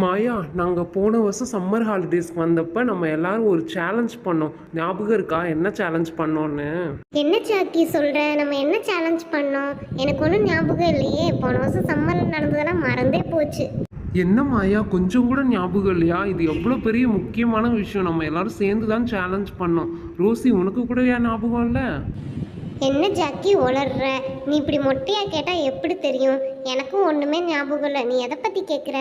மாயா நாங்கள் போன வருஷம் சம்மர் ஹாலிடேஸ்க்கு வந்தப்ப நம்ம எல்லாரும் ஒரு சேலஞ்ச் பண்ணோம். ஞாபகம் இருக்கா? என்ன சேலஞ்ச் பண்ணோன்னு என்ன சாக்கி சொல்ற? நம்ம என்ன சேலஞ்ச் பண்ணோம்? எனக்கு ஒன்றும் ஞாபகம் இல்லையே. போன வருஷம் சம்மரில் நடந்ததெல்லாம் மறந்தே போச்சு. என்ன மாயா? கொஞ்சம் கூட ஞாபகம் இல்லையா? இது எவ்வளோ பெரிய முக்கியமான விஷயம். நம்ம எல்லாரும் சேர்ந்து தான் சேலஞ்ச் பண்ணோம். ரோசி உனக்கு கூட ஏன் ஞாபகம் இல்லை? என்ன ஜாக்கி உளர்ற? நீ இப்படி மொட்டையா கேட்டா எப்படி தெரியும்? எனக்கும் ஒண்ணுமே ஞாபகம் இல்லை. நீ எதை பத்தி கேட்குற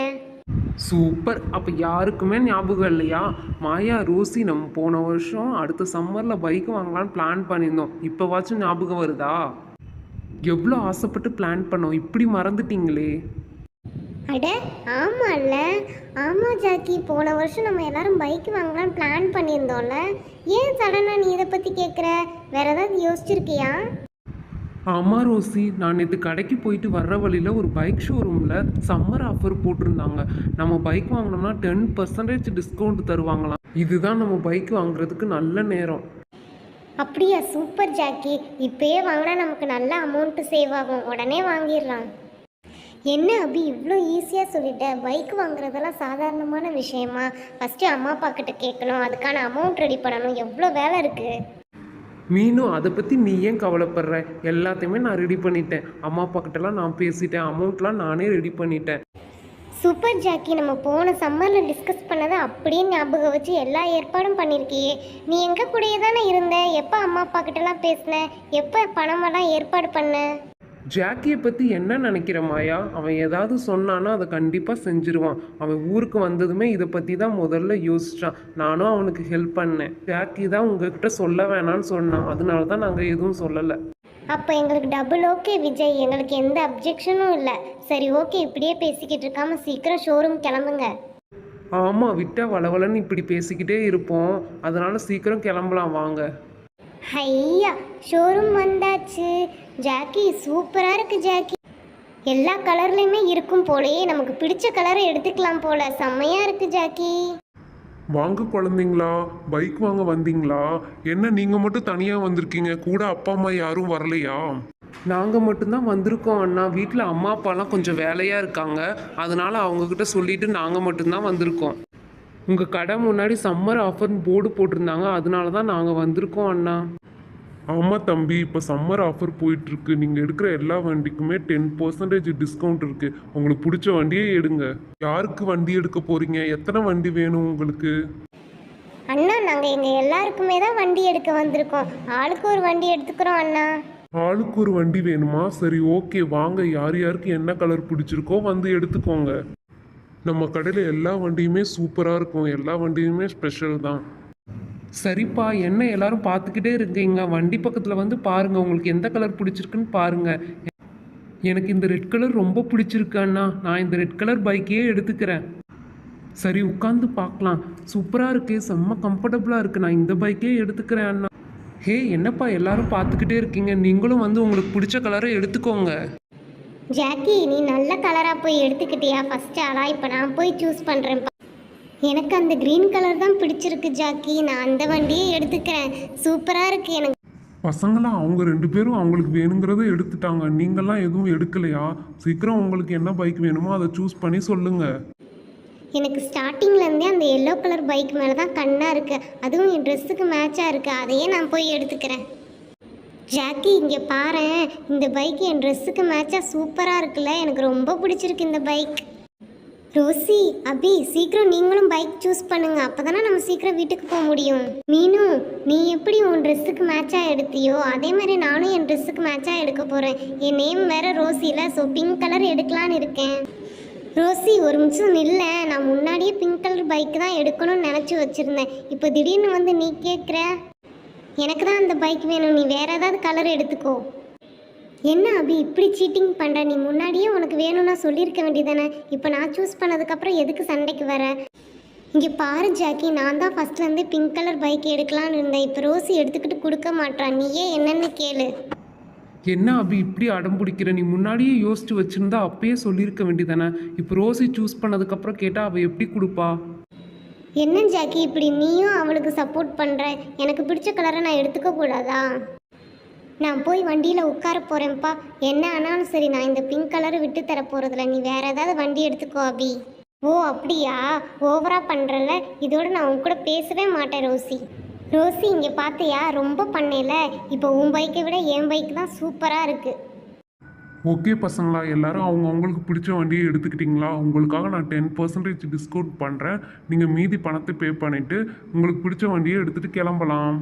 சூப்பர். அப்போ யாருக்குமே ஞாபகம் இல்லையா? மாயா ரோசி நம்ம போன வருஷம் அடுத்த சம்மரில் பைக் வாங்கலாம்னு பிளான் பண்ணியிருந்தோம். இப்போவாச்சும் ஞாபகம் வருதா? எவ்வளோ ஆசைப்பட்டு பிளான் பண்ணோம். இப்படி மறந்துட்டீங்களே. அட ஆமால்ல. ஆமா ஜாக்கி. போன வருஷம் நம்ம எல்லாரும் பைக் வாங்கலாம்னு பிளான் பண்ணியிருந்தோம்ல. ஏன் சடனாக நீ இதை பற்றி கேட்குற வேற ஏதாவது யோசிச்சிருக்கியா? ஆமாம் ரோசி நான் நேற்று கடைக்கு போயிட்டு வர்ற வழியில் ஒரு பைக் ஷோரூமில் சம்மர் ஆஃபர் போட்டிருந்தாங்க. நம்ம பைக் வாங்கினோம்னா டென் பர்சன்டேஜ் டிஸ்கவுண்ட் தருவாங்களாம். இதுதான் நம்ம பைக் வாங்குறதுக்கு நல்ல நேரம். அப்படியா சூப்பர் ஜாக்கி. இப்பயே வாங்கினா நமக்கு நல்ல அமௌண்ட்டு சேவ் ஆகும். உடனே வாங்கிடலாம். என்ன அபி இவ்வளோ ஈஸியாக சொல்லிட்ட. பைக் வாங்குறதெல்லாம் சாதாரணமான விஷயமா? ஃபஸ்ட்டு அம்மா அப்பா கிட்ட கேட்கணும். அதுக்கான அமௌண்ட் ரெடி பண்ணணும். எவ்வளோ வேலை இருக்குது மீனும் அதை பற்றி நீ ஏன் கவலைப்படுற? எல்லாத்தையுமே நான் ரெடி பண்ணிட்டேன். அம்மா அப்பா கிட்டலாம் நான் பேசிட்டேன். அமௌண்ட்லாம் நானே ரெடி பண்ணிட்டேன். சூப்பர் ஜாக்கி நம்ம போன சம்மரில் டிஸ்கஸ் பண்ணதை அப்படியே ஞாபகம் வச்சு எல்லா ஏற்பாடும் பண்ணியிருக்கியே நீ எங்கள் கூடயே தானே இருந்த? எப்போ அம்மா அப்பா கிட்டலாம் பேசின? எப்போ பணமெல்லாம் ஏற்பாடு பண்ண? ஜாக்கியை பற்றி என்ன நினைக்கிற மாயா? அவன் ஏதாவது சொன்னானா அதை கண்டிப்பாக செஞ்சிருவான். அவன் ஊருக்கு வந்ததுமே இதை பற்றி தான் முதல்ல யோசிச்சான். நானும் அவனுக்கு ஹெல்ப் பண்ணேன். ஜாக்கி தான் உங்ககிட்ட சொல்ல வேணாம்னு சொன்னான். அதனால தான் நாங்கள் எதுவும் சொல்லலை. அப்போ எங்களுக்கு டபுள் ஓகே விஜய். எங்களுக்கு எந்த அப்ஜெக்ஷனும் இல்லை. சரி ஓகே இப்படியே பேசிக்கிட்டு இருக்காம சீக்கிரம் ஷோரூம் கிளம்புங்க. ஆமாம் விட்டா வளவலன்னு இப்படி பேசிக்கிட்டே இருப்போம். அதனால சீக்கிரம் கிளம்பலாம். வாங்க. ஐயா ஷோரூம் வந்தாச்சு. ஜாக்கி சூப்பராக இருக்கு ஜாக்கி. எல்லா கலர்லையுமே இருக்கும் போலயே நமக்கு பிடிச்ச கலரை எடுத்துக்கலாம் போல. செம்மையா இருக்கு ஜாக்கி. வாங்க குழந்தைங்களா பைக் வாங்க வந்தீங்களா? என்ன நீங்க மட்டும் தனியா வந்திருக்கீங்க? கூட அப்பா அம்மா யாரும் வரலையா? நாங்கள் மட்டும்தான் வந்திருக்கோம் அண்ணா. வீட்டில் அம்மா அப்பாலாம் கொஞ்சம் வேலையாக இருக்காங்க. அதனால அவங்கக்கிட்ட சொல்லிட்டு நாங்கள் மட்டும்தான் வந்திருக்கோம். உங்கள் கடை முன்னாடி சம்மர் ஆஃபர்னு போர்டு போட்டிருந்தாங்க. அதனால தான் நாங்கள் வந்திருக்கோம் அண்ணா. ஆமா தம்பி இப்போ சம்மர் ஆஃபர் போயிட்டு இருக்கு நீங்க எடுக்கிற எல்லா வண்டிக்குமே டென் பர்சன்டேஜ் டிஸ்கவுண்ட் இருக்கு. உங்களுக்கு பிடிச்ச வண்டியே எடுங்க. யாருக்கு வண்டி எடுக்க போறீங்க? எத்தனை வண்டி வேணும் உங்களுக்கு? அண்ணா நாங்கள் எங்கள் எல்லாருக்குமே தான் வண்டி எடுக்க வந்திருக்கோம். ஆளுக்கு ஒரு வண்டி எடுத்துக்கிறோம் அண்ணா. ஆளுக்கு ஒரு வண்டி வேணுமா? சரி ஓகே வாங்க. யார் யாருக்கு என்ன கலர் பிடிச்சிருக்கோ வந்து எடுத்துக்கோங்க. நம்ம கடையில் எல்லா வண்டியுமே சூப்பராக இருக்கும். எல்லா வண்டியுமே ஸ்பெஷல் தான். சரிப்பா என்ன எல்லாரும் பார்த்துக்கிட்டே இருக்கீங்க? வண்டி பக்கத்தில் வந்து பாருங்கள் உங்களுக்கு எந்த கலர் பிடிச்சிருக்குன்னு பாருங்கள் எனக்கு இந்த ரெட் கலர் ரொம்ப பிடிச்சிருக்கு அண்ணா. நான் இந்த ரெட் கலர் பைக்கையே எடுத்துக்கிறேன். சரி உட்காந்து பார்க்கலாம். சூப்பராக இருக்கு. செம்ம கம்ஃபர்டபுளாக இருக்குது நான் இந்த பைக்கே எடுத்துக்கிறேன் அண்ணா. ஹே என்னப்பா எல்லாரும் பார்த்துக்கிட்டே இருக்கீங்க? நீங்களும் வந்து உங்களுக்கு பிடிச்ச கலரை எடுத்துக்கோங்க. ஜாக்கி நீ நல்ல கலராக போய் எடுத்துக்கிட்டியா? ஃபர்ஸ்ட் ஆளா? இப்போ நான் போய் சூஸ் பண்ணுறேன்ப்பா எனக்கு அந்த க்ரீன் கலர் தான் பிடிச்சிருக்கு ஜாக்கி. நான் அந்த வண்டியே எடுத்துக்கிறேன். சூப்பராக இருக்கு எனக்கு. பசங்களாம் அவங்க ரெண்டு பேரும் அவங்களுக்கு வேணுங்கிறத எடுத்துட்டாங்க. நீங்கள்லாம் எதுவும் எடுக்கலையா? சீக்கிரம் உங்களுக்கு என்ன பைக் வேணுமோ அதை சூஸ் பண்ணி சொல்லுங்க. எனக்கு ஸ்டார்டிங்லேருந்தே அந்த எல்லோ கலர் பைக் மேலே தான் கண்ணாக இருக்குது அதுவும் என் ட்ரெஸ்ஸுக்கு மேட்சாக இருக்குது அதையே நான் போய் எடுத்துக்கிறேன். ஜாக்கி இங்கே பாரேன். இந்த பைக் என் ட்ரெஸ்ஸுக்கு மேட்சாக சூப்பராக இருக்குல்ல. எனக்கு ரொம்ப பிடிச்சிருக்கு இந்த பைக். ரோசி அபி சீக்கிரம் நீங்களும் பைக் சூஸ் பண்ணுங்க. அப்பதானே நம்ம சீக்கிரம் வீட்டுக்கு போக முடியும். மீனு நீ எப்படி உன் ட்ரெஸ்ஸுக்கு மேட்சாக எடுத்தியோ அதே மாதிரி நானும் என் ட்ரெஸ்ஸுக்கு மேட்சாக எடுக்க போகிறேன் என் நேம் வேற ரோசியில் ஸோ பிங்க் கலர் எடுக்கலான்னு இருக்கேன். ரோசி ஒரு நிமிஷம் நில்ல. நான் முன்னாடியே பிங்க் கலர் பைக் தான் எடுக்கணும்னு நினச்சி வச்சுருந்தேன். இப்போ திடீர்னு வந்து நீ கேட்குற எனக்கு தான் அந்த பைக் வேணும். நீ வேறு ஏதாவது கலர் எடுத்துக்கோ. என்ன அபி இப்படி சீட்டிங் பண்ணுற நீ முன்னாடியே உனக்கு வேணும்னா சொல்லியிருக்க வேண்டியதானே இப்போ நான் சூஸ் பண்ணதுக்கப்புறம் எதுக்கு சண்டைக்கு வர? இங்கே பாரு ஜாக்கி நான் தான் ஃபஸ்ட்லேருந்து பிங்க் கலர் பைக் எடுக்கலான்னு இருந்தேன். இப்போ ரோஸு எடுத்துக்கிட்டு கொடுக்க மாட்டான் நீயே என்னன்னு கேளு. என்ன அபி இப்படி அடம் பிடிக்கிற? நீ முன்னாடியே யோசிச்சு வச்சிருந்தா அப்பயே சொல்லியிருக்க வேண்டியதானே இப்போ ரோசி சூஸ் பண்ணதுக்கப்புறம் கேட்டால் அவள் எப்படி கொடுப்பா? என்ன ஜாக்கி இப்படி நீயும் அவளுக்கு சப்போர்ட் பண்ணுற எனக்கு பிடிச்ச கலரை நான் எடுத்துக்க கூடாதா? நான் போய் வண்டியில் உட்கார போகிறேன்ப்பா என்ன ஆனாலும் சரி நான் இந்த பிங்க் கலரை விட்டு தர போகிறதில்ல நீ வேற ஏதாவது வண்டி எடுத்துக்கோ அபி. ஓ அப்படியா? ஓவரா பண்ணுறல இதோட நான் உன் கூட பேசவே மாட்டேன் ரோசி. ரோசி இங்கே பார்த்தியா ரொம்ப பண்ணல இப்போ உன் பைக்கை விட என் பைக் தான் சூப்பராக இருக்குது ஓகே பசங்களா எல்லாரும் அவங்க அவங்களுக்கு பிடிச்ச வண்டியை எடுத்துக்கிட்டிங்களா? உங்களுக்காக நான் டென் பர்சன்டேஜ் டிஸ்கவுண்ட் பண்ணுறேன் நீங்கள் மீதி பணத்தை பே பண்ணிவிட்டு உங்களுக்கு பிடிச்ச வண்டியை எடுத்துகிட்டு கிளம்பலாம்.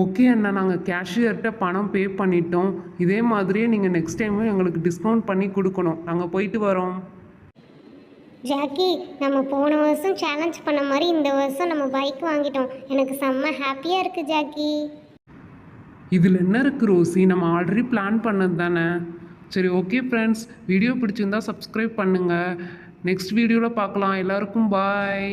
ஓகே அண்ணா நாங்கள் கேஷியர்கிட்ட பணம் பே பண்ணிட்டோம். இதே மாதிரியே நீங்கள் நெக்ஸ்ட் டைமும் எங்களுக்கு டிஸ்கவுண்ட் பண்ணி கொடுக்கணும். நாங்கள் போயிட்டு வரோம். ஜாக்கி நம்ம போன வருஷம் சேலஞ்ச் பண்ண மாதிரி இந்த வருஷம் நம்ம பைக் வாங்கிட்டோம். எனக்கு செம்ம ஹாப்பியாக இருக்கு ஜாக்கி. இதில் என்ன இருக்குது ரோசி? நம்ம ஆல்ரெடி பிளான் பண்ணது தானே? சரி ஓகே ஃப்ரெண்ட்ஸ் வீடியோ பிடிச்சிருந்தா சப்ஸ்கிரைப் பண்ணுங்கள் நெக்ஸ்ட் வீடியோவில் பார்க்கலாம். எல்லாருக்கும் பாய்